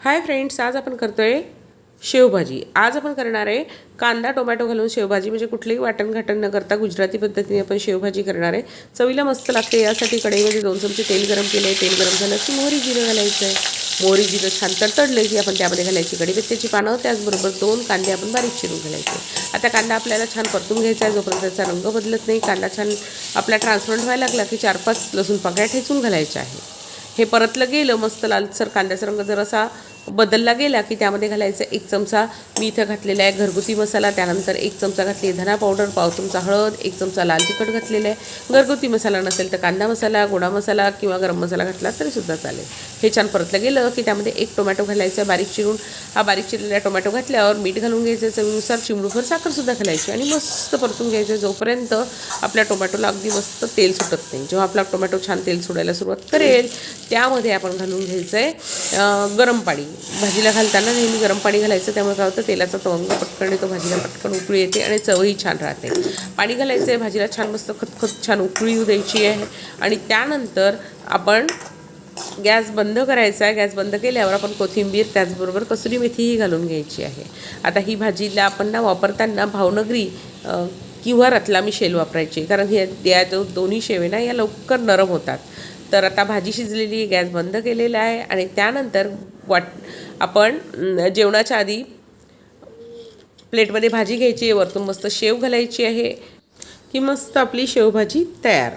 Hi friends आज आपण करतो आहे शेवभाजी. आज आपण करणार आहे कांदा टोमॅटो घालून शेवभाजी. म्हणजे कुठलीही वाटण घाटण न करता गुजराती पद्धतीने आपण शेवभाजी करणार आहे. चवीला मस्त लागते. यासाठी कढईमध्ये दोन चमचे तेल गरम केले आहे तेल गरम झालं की मोहरी जिरं घालायचं आहे. मोहरी जिरं छान तडतडलं की आपण त्यामध्ये घालायची कढीपत्त्याची पानं त्याचबरोबर दोन कांदे आपण बारीक चिरून घालायचे. आता कांदा आपल्याला छान परतून घ्यायचा आहे. जोपर्यंत त्याचा रंग बदलत नाही कांदा छान आपला ट्रान्सफरंट व्हायला लागला की चार पाच लसूण पाकळ्या ठेचून घालायच्या आहे हे परतलं गेलं मस्त लालसर कांद्याचा रंग. जर असा बदलला गेला की त्यामध्ये घालायचं एक चमचा मी इथं घातलेला आहे घरगुती मसाला त्यानंतर एक चमचा घातली धना पावडर पाव चमचा हळद एक चमचा लाल तिखट घातलेला आहे. घरगुती मसाला नसेल तर कांदा मसाला गोडा मसाला किंवा गरम मसाला घातला तरीसुद्धा चालेल. हे छान परतलं गेलं की त्यामध्ये एक टोमॅटो घालायचा बारीक चिरून हा बारीक चिरलेला टोमॅटो घातल्यावर मीठ घालून घ्यायचं चवीनुसार चिमडूभर साखरसुद्धा घालायची आणि मस्त परतून घ्यायचं. जोपर्यंत आपल्या टोमॅटोला अगदी मस्त तेल सुटत नाही जेव्हा आपला टोमॅटो छान तेल सोडायला सुरुवात करेल त्यामध्ये आपण घालून घ्यायचं आहे गरम पाणी. भाजीला घालताना नेहमी गरम पाणी घालायचं त्यामुळे काय होतं तेलाचा तवंग पटकन येतो भाजीला पटकन उकळी येते आणि चवही छान राहते. पाणी घालायचं आहे भाजीला छान मस्त खतखत छान उकळी येऊ द्यायची आहे. आणि त्यानंतर आपण गॅस बंद करायचा आहे. गॅस बंद केल्यावर आपण कोथिंबीर त्याचबरोबर कसुरी मेथीही घालून घ्यायची आहे. आता ही भाजीला आपण ना वापरताना भावनगरी किंवा रतलामी शेल वापरायची कारण हे या जो दोन्ही शेवे ना या लवकर नरम होतात. तर आता भाजी शिजलेली गॅस बंद केलेला आहे आणि त्यानंतर वाट आपण जेवणाच्या आधी प्लेटमध्ये भाजी घ्यायची आहे वरतून मस्त शेव घालायची आहे की मस्त आपली शेवभाजी तयार.